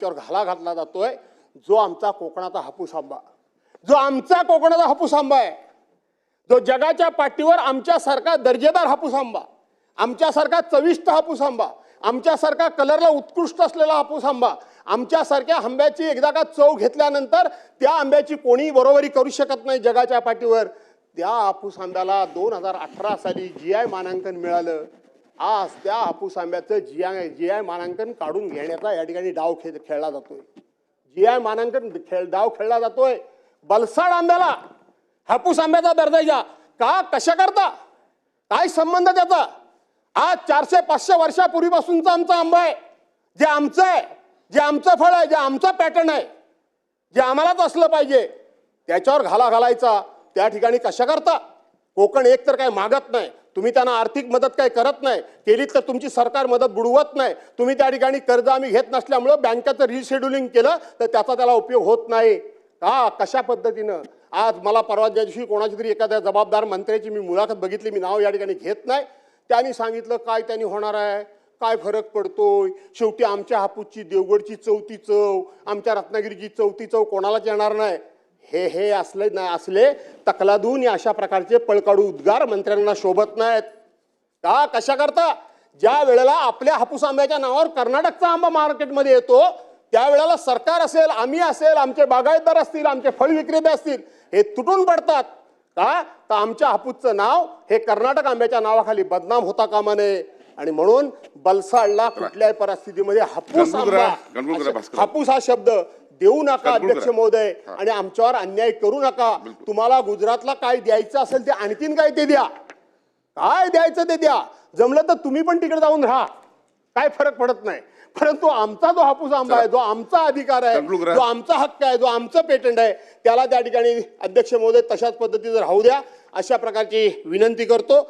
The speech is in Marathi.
त्यावर घाला घातला जातोय जो आमचा कोकणाचा हापूस आंबा. जो आमचा कोकणाचा हापूस आंबा आहे. जो जगाच्या पाठीवर आमच्यासारखा दर्जेदार हापूस आंबा आमच्यासारखा चविष्ट हापूस आंबा आमच्यासारखा कलरला उत्कृष्ट असलेला हापूस आंबा आमच्यासारख्या आंब्याची एकदा का चव घेतल्यानंतर त्या आंब्याची कोणी बरोबरी करू शकत नाही जगाच्या पाठीवर. त्या हापूस आंब्याला दोन हजार अठरा साली जी आय मानांकन मिळालं. आज त्या हापूस आंब्याचं जी आय जी आय मानांकन काढून घेण्याचा या ठिकाणी डाव खेळ खेळला जातोय. जी आय मानांकन खेळ डाव खेळला जातोय. बलसाड आंब्याला हापूस आंब्याचा दर्जा घ्या का? कशा करता? काय संबंध त्याचा? आज चारशे पाचशे वर्षापूर्वीपासूनचा आमचा आंबा आहे. जे आमचं आहे जे आमचं फळ आहे जे आमचं पॅटर्न आहे जे आम्हालाच असलं पाहिजे त्याच्यावर घाला घालायचा. त्या ठिकाणी कशा करता? कोकण एक तर काय मागत नाही. तुम्ही त्यांना आर्थिक मदत काही करत नाही केलीत तर तुमची सरकार मदत बुडवत नाही. तुम्ही त्या ठिकाणी कर्ज आम्ही घेत नसल्यामुळं बँकेचं रिशेड्युलिंग केलं तर त्याचा त्याला उपयोग होत नाही. हा कशा पद्धतीनं? आज मला परवा ज्या दिवशी कोणाची तरी एखाद्या जबाबदार मंत्र्याची मी मुलाखत बघितली मी नाव या ठिकाणी घेत नाही. त्यांनी सांगितलं काय त्यांनी होणार आहे? काय फरक पडतोय? शेवटी आमच्या हापूसची देवगडची चौथी चव आमच्या रत्नागिरीची चौथी चव कोणालाच येणार नाही. हे हे असले नाही असले तकलादून या अशा प्रकारचे पळकाडू उद्गार मंत्र्यांना शोभत नाहीत. का? कशा करता? ज्या वेळेला आपल्या हापूस आंब्याच्या नावावर कर्नाटकचा आंबा मार्केटमध्ये येतो त्यावेळेला सरकार असेल आम्ही असेल आमचे बागायतदार असतील आमचे फळ विक्रेते असतील हे तुटून पडतात. का? तर आमच्या हापूसचं नाव हे कर्नाटक आंब्याच्या नावाखाली बदनाम होता कामा नये. आणि म्हणून बलसाडला कुठल्याही परिस्थितीमध्ये हापूस आंबा. हापूस हा शब्द देऊ नका अध्यक्ष. महोदय आणि आमच्यावर अन्याय करू नका. तुम्हाला गुजरातला काय द्यायचं असेल ते आणखीन काय ते द्या. काय द्यायचं ते द्या. जमलं तर तुम्ही पण तिकडे जाऊन राहा. काय फरक पडत नाही. परंतु आमचा जो हापूस आंबा आहे जो आमचा अधिकार आहे. जो आमचा हक्क आहे जो आमचं पेटंट आहे त्याला त्या ठिकाणी अध्यक्ष महोदय तशाच पद्धतीचं राहू द्या. अशा प्रकारची विनंती करतो.